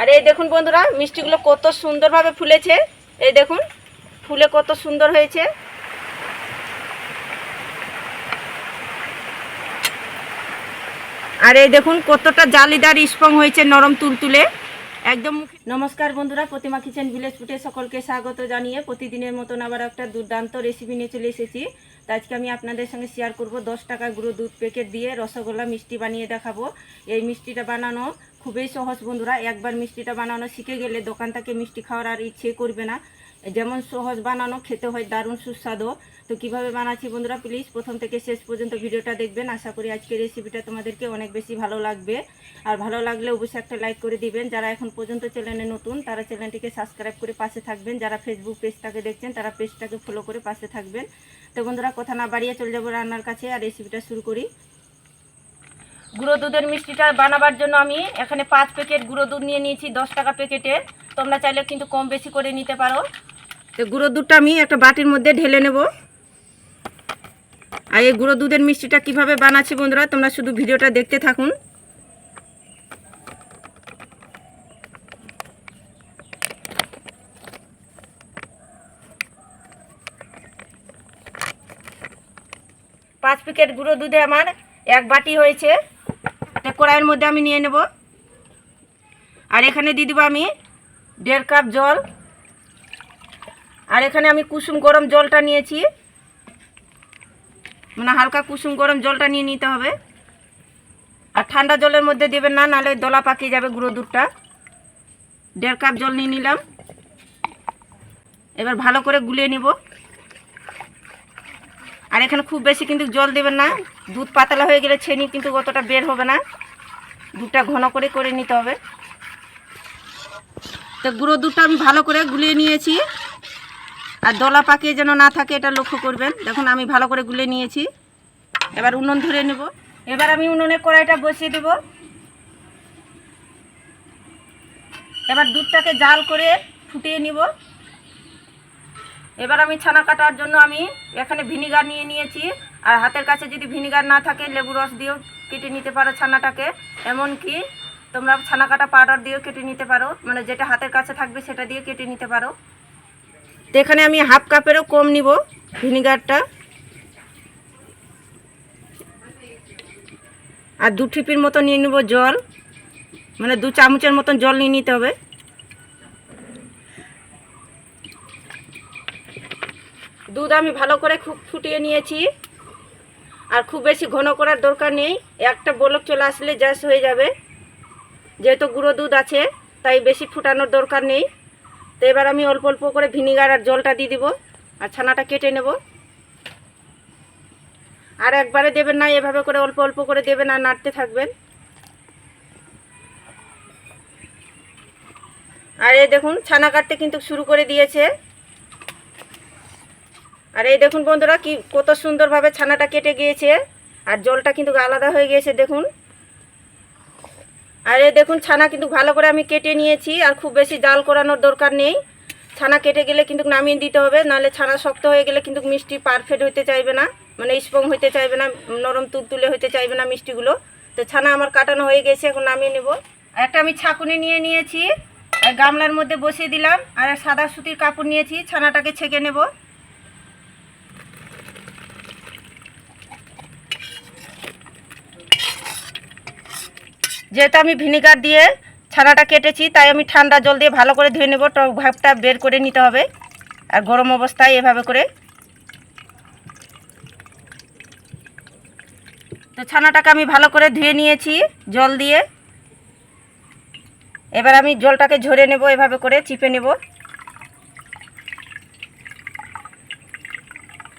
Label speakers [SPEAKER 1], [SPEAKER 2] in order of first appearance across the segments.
[SPEAKER 1] আর এই দেখুন বন্ধুরা, মিষ্টিগুলো কত সুন্দরভাবে ফুলেছে। এই দেখুন, ফুলে কত সুন্দর হয়েছে। আর এই দেখুন, কতটা জালিদার স্পং হয়েছে নরম তুলতুলে। একদম নমস্কার বন্ধুরা, প্রতিমা কিচেন ভিলেজ ফুটে সকলকে স্বাগত জানিয়ে প্রতিদিনের মতন আবার একটা দুর্দান্ত রেসিপি নিয়ে চলে এসেছি। তো আজকে আমি আপনাদের সঙ্গে শেয়ার করব দশ টাকা গুঁড়ো দুধ প্যাকেট দিয়ে রসগোল্লা মিষ্টি বানিয়ে দেখাবো। এই মিষ্টিটা বানানো খুবই সহজ বন্ধুরা, একবার মিষ্টিটা বানানো শিখে গেলে দোকান থেকে মিষ্টি খাওয়ার আর ইচ্ছে করবে না। যেমন সহজ বানানো, খেতে হয় দারুণ সুস্বাদু। তো কীভাবে বানাচ্ছি বন্ধুরা প্লিজ প্রথম থেকে শেষ পর্যন্ত ভিডিওটা দেখবেন। আশা করি আজকের রেসিপিটা তোমাদেরকে অনেক বেশি ভালো লাগবে। আর ভালো লাগলে অবশ্যই একটা লাইক করে দিবেন। যারা এখন পর্যন্ত চ্যানেলে নতুন, তারা চ্যানেলটিকে সাবস্ক্রাইব করে পাশে থাকবেন। যারা ফেসবুক পেজটাকে দেখছেন, তারা পেজটাকে ফলো করে পাশে থাকবেন। তো বন্ধুরা, কথা না বাড়িয়ে চলে যাব রান্নার কাছে, আর রেসিপিটা শুরু করি। গুঁড়ো দুধের মিষ্টিটা বানাবার জন্য আমি এখানে পাঁচ প্যাকেট গুঁড়ো দুধ নিয়ে নিয়েছি, দশ টাকা প্যাকেটে তোমরা চাইলে কিন্তু কম বেশি করে নিতে পারো। তো গুঁড়ো দুধটা আমি একটা বাটির মধ্যে ঢেলে নেব। আর এই গুঁড়ো দুধের মিষ্টিটা কীভাবে বানাচ্ছি বন্ধুরা, তোমরা শুধু ভিডিওটা দেখতে থাকুন। পাঁচ প্যাকেট গুঁড়ো দুধে আমার এক বাটি হয়েছে। কড়াইয়ের মধ্যে আমি নিয়ে নেব। আর এখানে দিয়ে দেবো আমি দেড় কাপ জল। আর এখানে আমি কুসুম গরম জলটা নিয়েছি। মানে হালকা কুসুম গরম জলটা নিয়ে নিতে হবে। আর ঠান্ডা জলের মধ্যে দেবেন না, নাহলে দলা পাকিয়ে যাবে গুঁড়ো দুধটা। দেড় কাপ জল নিয়ে নিলাম। এবার ভালো করে গুলিয়ে নিব। আর এখানে খুব বেশি কিন্তু জল দেবেন না। দুধ পাতলা হয়ে গেলে ছেনি কিন্তু অতটা বের হবে না। দুধটা ঘন করে করে নিতে হবে। তো গুঁড়ো দুধটা আমি ভালো করে গুলিয়ে নিয়েছি। আর দলা পাকিয়ে যেন না থাকে এটা লক্ষ্য করবেন। দেখুন, আমি ভালো করে গুলে নিয়েছি। এবার উনুন ধরে নেব। এবার আমি উনুনে কড়াইটা বসিয়ে দেব। এবার দুধটাকে জাল করে ফুটিয়ে নিব। এবার আমি ছানা কাটার জন্য আমি এখানে ভিনিগার নিয়ে নিয়েছি। আর হাতের কাছে যদি ভিনিগার না থাকে, লেবু রস দিয়েও কেটে নিতে পারো ছানাটাকে। এমনকি তোমরা ছানা কাটা পাউডার দিয়েও কেটে নিতে পারো। মানে যেটা হাতের কাছে থাকবে সেটা দিয়ে কেটে নিতে পারো। তো এখানে আমি হাফ কাপেরও কম নিব ভিনিগারটা। আর দু ঠিপির মতো নিয়ে নেব জল। মানে দু চামচের মতন জল নিয়ে নিতে হবে। দুধ আমি ভালো করে খুব ফুটিয়ে নিয়েছি। আর খুব বেশি ঘন করার দরকার নেই। একটা বলক চলে আসলে জাস্ট হয়ে যাবে। যেহেতু গুঁড়ো দুধ আছে, তাই বেশি ফুটানোর দরকার নেই। তো এবার আমি অল্প অল্প করে ভিনিগার আর জলটা দিয়ে দিব আর ছানাটা কেটে নেব। আর একবারে দেবেন না, এভাবে করে অল্প অল্প করে দেবেন আর নাড়তে থাকবেন। আর এ দেখুন, ছানা কাটতে কিন্তু শুরু করে দিয়েছে। আর এই দেখুন বন্ধুরা কি, কত সুন্দরভাবে ছানাটা কেটে গিয়েছে। আর জলটা কিন্তু আলাদা হয়ে গিয়েছে, দেখুন। আর এই দেখুন, ছানা কিন্তু ভালো করে আমি কেটে নিয়েছি, আর খুব বেশি জাল করানোর দরকার নেই। ছানা কেটে গেলে কিন্তু নামিয়ে দিতে হবে, নাহলে ছানা শক্ত হয়ে গেলে কিন্তু মিষ্টি পারফেক্ট হতে চাইবে না মানে স্পং হতে চাইবে না, নরম তুলতুলে হতে চাইবে না মিষ্টিগুলো। তো ছানা আমার কাটানো হয়ে গেছে, এখন নামিয়ে নেব। একটা আমি ছাকুনি নিয়ে নিয়েছি, আর গামলার মধ্যে বসিয়ে দিলাম, আর সাদা সুতির কাপড় নিয়েছি, ছানাটাকে ছেঁকে নেব। যেহেতু আমি ভিনিগার দিয়ে ছানাটা কেটেছি, তাই আমি ঠান্ডা জল দিয়ে ভালো করে ধুয়ে নেব। টক ভাবটা বের করে নিতে হবে। আর গরম অবস্থায় এভাবে করে। তো ছানাটাকে আমি ভালো করে ধুয়ে নিয়েছি জল দিয়ে। এবার আমি জলটাকে ঝরে নেব, এভাবে করে চিপে নেব।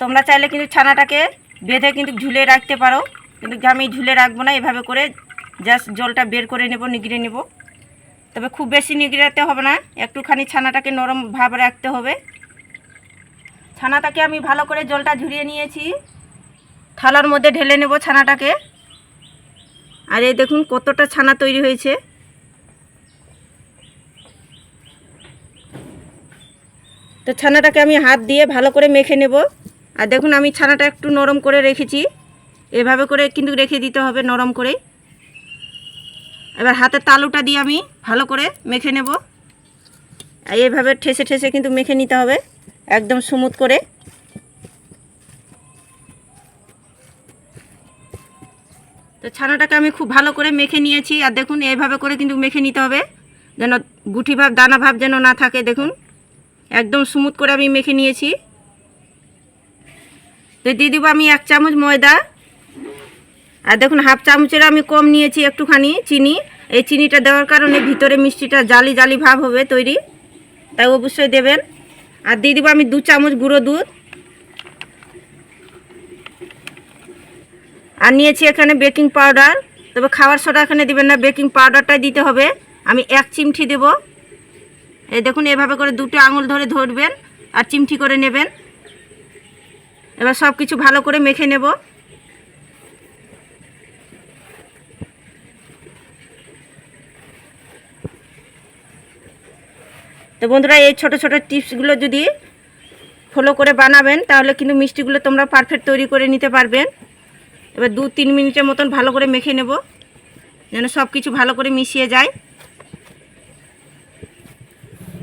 [SPEAKER 1] তোমরা চাইলে কিন্তু ছানাটাকে বেঁধে কিন্তু ঝুলে রাখতে পারো। কিন্তু আমি ঝুলে রাখব না, এভাবে করে জাস্ট জলটা বের করে নেব, নিগড়ে নেব। তবে খুব বেশি নিগড়াতে হবে না, একটুখানি ছানাটাকে নরম ভাব রাখতে হবে। ছানাটাকে আমি ভালো করে জলটা ঝরিয়ে নিয়েছি। থালার মধ্যে ঢেলে নেব ছানাটাকে। আর এই দেখুন কতটা ছানা তৈরি হয়েছে। তো ছানাটাকে আমি হাত দিয়ে ভালো করে মেখে নেব। আর দেখুন আমি ছানাটা একটু নরম করে রেখেছি। এভাবে করে কিন্তু রেখে দিতে হবে, নরম করে এবার হাতের তালুটা দিয়ে আমি ভালো করে মেখে নেব। এইভাবে ঠেসে ঠেসে কিন্তু মেখে নিতে হবে, একদম স্মুথ করে। তো ছানাটাকে আমি খুব ভালো করে মেখে নিয়েছি, আর দেখুন এইভাবে করে কিন্তু মেখে নিতে হবে, যেন গুটি ভাব, দানা ভাব যেন না থাকে, দেখুন। একদম স্মুথ করে আমি মেখে নিয়েছি। তো দিয়ে দিব আমি এক চামচ ময়দা আর দেখুন হাফ চামচের আমি কম নিয়েছি একটুখানি চিনি। এই চিনিটা দেওয়ার কারণে ভিতরে মিষ্টিটা জালি জালি ভাব হবে তৈরি। তাই অবশ্যই দেবেন। আর দিয়ে দেবো আমি দু চামচ গুঁড়ো দুধ। আর নিয়েছি এখানে বেকিং পাউডার। তবে খাবার সোডা এখানে দেবেন না, বেকিং পাউডারটাই দিতে হবে। আমি এক চিমঠি দেব। এই দেখুন, এভাবে করে দুটো আঙুল ধরে ধরবেন আর চিমঠি করে নেবেন। এবার সব কিছু ভালো করে মেখে নেব। তো বন্ধুরা, এই ছোট ছোট টিপসগুলো যদি ফলো করে বানাবেন, তাহলে কিন্তু মিষ্টিগুলো তোমরা পারফেক্ট তৈরি করে নিতে পারবেন। এবার দু তিন মিনিটের মতন ভালো করে মেখে নেব, যেন সব কিছু ভালো করে মিশিয়ে যায়।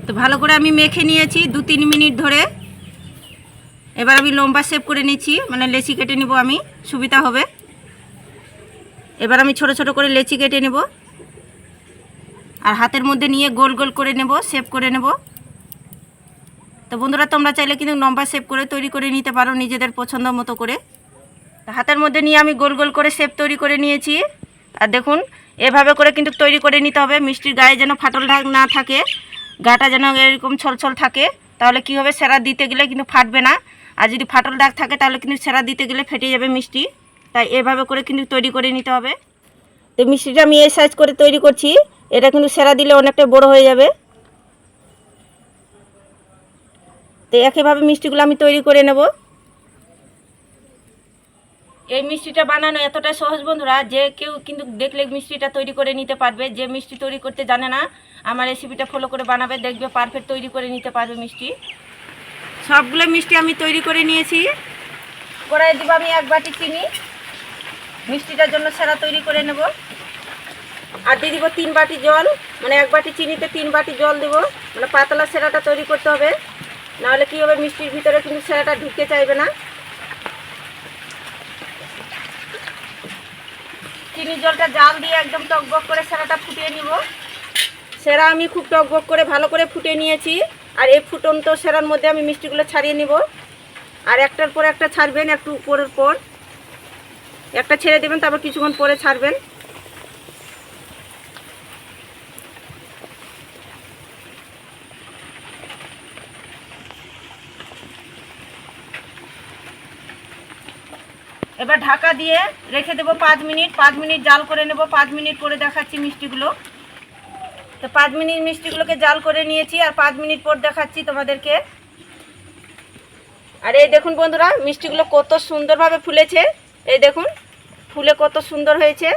[SPEAKER 1] তো ভালো করে আমি মেখে নিয়েছি দু তিন মিনিট ধরে। এবার আমি লম্বা শেপ করে নিচ্ছি মানে লেচি কেটে নেব আমি, সুবিধা হবে। এবার আমি ছোট ছোট করে লেচি কেটে নেব। আর হাতের মধ্যে নিয়ে গোল গোল করে নেব সেভ করে নেব। তো বন্ধুরা, তোমরা চাইলে কিন্তু লম্বা শেপ করে তৈরি করে নিতে পারো নিজেদের পছন্দ মতো করে। হাতের মধ্যে নিয়ে আমি গোল গোল করে শেপ তৈরি করে নিয়েছি। আর দেখুন, এভাবে করে কিন্তু তৈরি করে নিতে হবে। মিষ্টির গায়ে যেন ফাটল না থাকে, গাটা যেন এরকম ছলছল থাকে, তাহলে কি হবে? সেরা দিতে গেলে কিন্তু ফাটবে না। আর যদি ফাটল দাগ থাকে, তাহলে কিন্তু সেরা দিতে গেলে ফেটে যাবে মিষ্টি। তাই এভাবে করে কিন্তু তৈরি করে নিতে হবে। তো মিষ্টিটা আমি এই সাইজ করে তৈরি করছি। এটা কিন্তু সেরা দিলে অনেকটা বড় হয়ে যাবে। তো একইভাবে মিষ্টিগুলো আমি তৈরি করে নেব। এই মিষ্টিটা বানানো এতটা সহজ বন্ধুরা যে কেউ কিন্তু দেখলে মিষ্টিটা তৈরি করে নিতে পারবে। যে মিষ্টি তৈরি করতে জানে না, আমার রেসিপিটা ফলো করে বানাবে, দেখবে পারফেক্ট তৈরি করে নিতে পারবে মিষ্টি। সবগুলো মিষ্টি আমি তৈরি করে নিয়েছি। কড়াই দিব আমি এক বাটি চিনি। মিষ্টিটার জন্য সেরা তৈরি করে নেব। আর দিয়ে দিব তিন বাটি জল মানে এক বাটি চিনিতে তিন বাটি জল দেব। মানে পাতলা সেরাটা তৈরি করতে হবে। নাহলে কী হবে, মিষ্টির ভিতরে কিন্তু সেরাটা ঢুকতে চাইবে না। চিনির জলটা জাল দিয়ে একদম টকবক করে সেরাটা ফুটিয়ে নিব। সেরা আমি খুব টকবক করে ভালো করে ফুটিয়ে নিয়েছি। আর এই ফুটন্ত সেরার মধ্যে আমি মিষ্টিগুলো ছাড়িয়ে নিব। আর একটার পর একটা ছাড়বেন, একটু উপরের পর। একটা ছেড়ে দেবেন, তারপর কিছুক্ষণ পরে ছাড়বেন। এবার ঢাকা দিয়ে রেখে দেবো পাঁচ মিনিট পাঁচ মিনিট জাল করে নেব, পাঁচ মিনিট পরে দেখাচ্ছি মিষ্টিগুলো। তো পাঁচ মিনিট মিষ্টিগুলোকে জাল করে নিয়েছি আর পাঁচ মিনিট পর দেখাচ্ছি তোমাদেরকে। আর এই দেখুন বন্ধুরা, মিষ্টিগুলো কত সুন্দরভাবে ফুলেছে। এই দেখুন, ফুলে কত সুন্দর হয়েছে।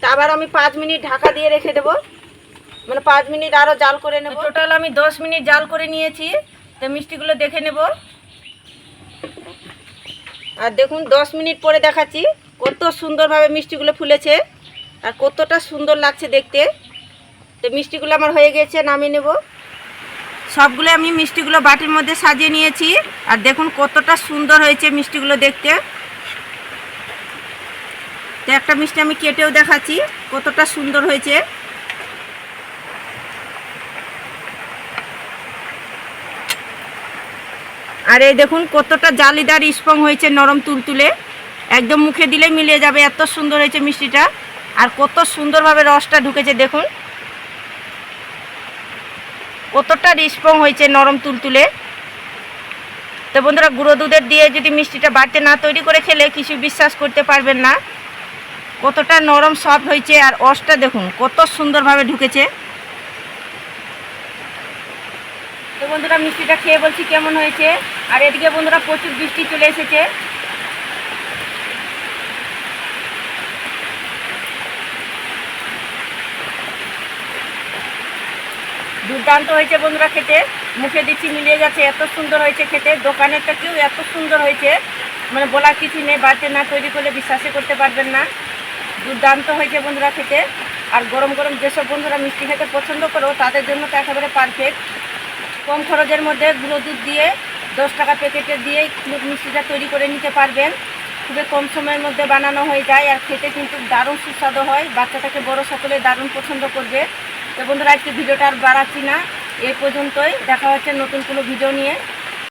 [SPEAKER 1] তা আবার আমি পাঁচ মিনিট ঢাকা দিয়ে রেখে দেবো। মানে পাঁচ মিনিট আরও জাল করে নেব। টোটাল আমি দশ মিনিট জাল করে নিয়েছি। তো মিষ্টিগুলো দেখে নেব। আর দেখুন, দশ মিনিট পরে দেখাচ্ছি কত সুন্দরভাবে মিষ্টিগুলো ফুলেছে আর কতটা সুন্দর লাগছে দেখতে। তো মিষ্টিগুলো আমার হয়ে গেছে, নামিয়ে নেব। সবগুলো আমি মিষ্টিগুলো বাটির মধ্যে সাজিয়ে নিয়েছি আর দেখুন কতটা সুন্দর হয়েছে মিষ্টিগুলো দেখতে। তো একটা মিষ্টি আমি কেটেও দেখাচ্ছি কতটা সুন্দর হয়েছে। আর এই দেখুন কতটা জালিদার স্পং হয়েছে নরম তুলতুলে। একদম মুখে দিলে মিলিয়ে যাবে, এত সুন্দর হয়েছে মিষ্টিটা। আর কত সুন্দরভাবে রসটা ঢুকেছে, দেখুন। কতটা স্পং হয়েছে নরম তুলতুলে। তো বন্ধুরা, গুঁড়ো দুধের দিয়ে যদি মিষ্টিটা বাড়িতে না তৈরি করে খেলে কিছু বিশ্বাস করতে পারবেন না। কতটা নরম সফট হয়েছে, আর অসটা দেখুন, কত সুন্দরভাবে ঢুকেছে। তো বন্ধুরা, মিষ্টিটা খেয়ে বলছি কেমন হয়েছে? আর এদিকে বন্ধুরা, প্রচুর বৃষ্টি চলে এসেছে। দুর্দান্ত হয়েছে বন্ধুরা খেতে। মুখে দিচ্ছি, মিলিয়ে যাচ্ছে, এত সুন্দর হয়েছে খেতে। দোকানেরটা কেউ এত সুন্দর হয়েছে। মানে বলার কিছু নেই, বাড়িতে না তৈরি করলে বিশ্বাসই করতে পারবেন না। দুর্দান্ত হয়েছে বন্ধুরা খেতে। আর গরম গরম যেসব বন্ধুরা মিষ্টি খেতে পছন্দ করো, তাদের জন্য তো একেবারে পারফেক্ট কম খরচের মধ্যে গুঁড়ো দুধ দিয়ে দশ টাকা প্যাকেটে দিয়ে মিষ্টিটা তৈরি করে নিতে পারবেন। খুবই কম সময়ের মধ্যে বানানো হয়ে যায় আর খেতে কিন্তু দারুণ সুস্বাদু হয়। বাচ্চাটাকে বড় সকলে দারুণ পছন্দ করবে। তো বন্ধুরা, আজকে ভিডিওটা আর বাড়াচ্ছি না। এই পর্যন্তই। দেখা হচ্ছে নতুন কোনো ভিডিও নিয়ে।